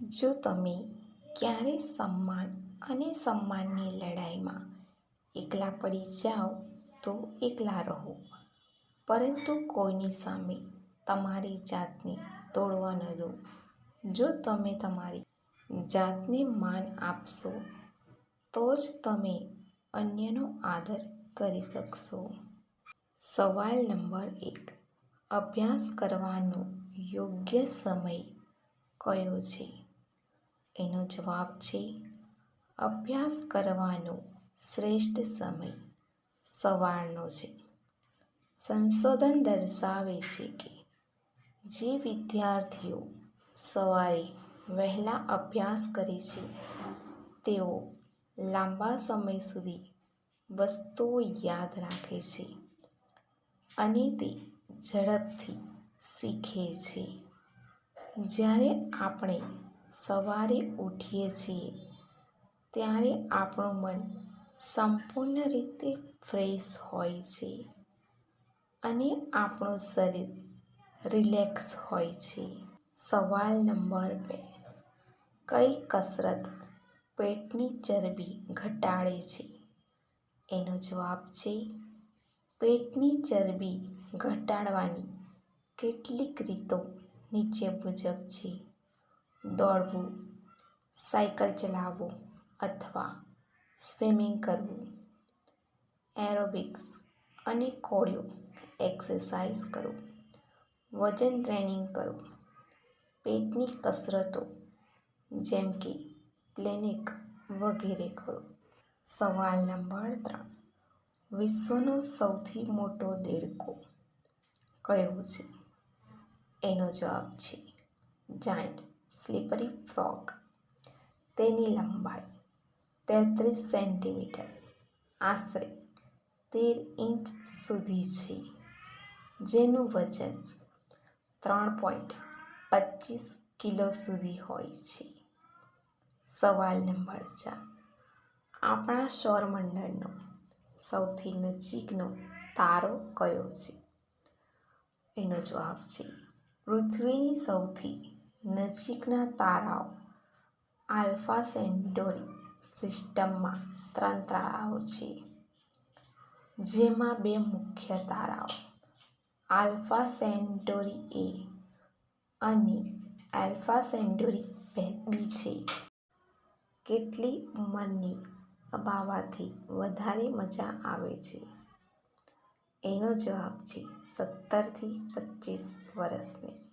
જો તમે ક્યારેય સન્માન અને સન્માનની લડાઈમાં એકલા પડી જાઓ તો એકલા રહો. પરંતુ કોઈની સામે તમારી જાતને તોડવા ન દો. જો તમે તમારી જાતને માન આપશો, તો જ તમે અન્યનો આદર કરી શકશો. સવાલ નંબર એક. અભ્યાસ કરવાનો યોગ્ય સમય કયો છે? એનો જવાબ છે, અભ્યાસ કરવાનો શ્રેષ્ઠ સમય સવારનો છે. સંશોધન દર્શાવે છે કે જે વિદ્યાર્થીઓ સવારે વહેલા અભ્યાસ કરે છે, તેઓ લાંબા સમય સુધી વસ્તુઓ યાદ રાખે છે અને તે ઝડપથી શીખે છે. જ્યારે આપણે સવારે ઉઠીએ છીએ, ત્યારે આપણું મન સંપૂર્ણ રીતે ફ્રેશ હોય છે અને આપણું શરીર રિલેક્સ હોય છે. સવાલ નંબર બે, કઈ કસરત પેટની ચરબી ઘટાડે છે? એનો જવાબ છે, પેટની ચરબી ઘટાડવાની કેટલીક રીતો નીચે મુજબ છે. દોડવું, સાયકલ ચલાવવું અથવા સ્વિમિંગ કરવું, એરોબિક્સ અને કોળિયો એક્સરસાઇઝ કરો વજન ટ્રેનિંગ કરો પેટની કસરતો જેમ કે પ્લેનિક વગેરે કરો. સવાલ નંબર ત્રણ. વિશ્વનો સૌથી મોટો દેડકો કયો છે? એનો જવાબ છે, જાયન્ટ. સ્લીપરી ફ્રોગ તેની લંબાઈ તેત્રીસ સેન્ટીમીટર. આશરે તેર ઇંચ સુધી છે. જેનું વજન ત્રણ પોઈન્ટ પચીસ કિલો સુધી હોય છે. સવાલ નંબર ચાર. આપણા સૌરમંડળનો સૌથી નજીકનો તારો કયો છે? એનો જવાબ છે, પૃથ્વીની સૌથી નજીકના તારાઓ, આલ્ફા સેન્ટોરી સિસ્ટમમાં ત્રણ તારાઓ છે. જેમાં બે મુખ્ય તારાઓ, આલ્ફા સેન્ટોરી એ અને આલ્ફા સેન્ટોરી બી છે. કેટલી ઉંમરની અબાવાથી વધારે મજા આવે છે? એનો જવાબ છે સત્તરથી પચીસ વર્ષની.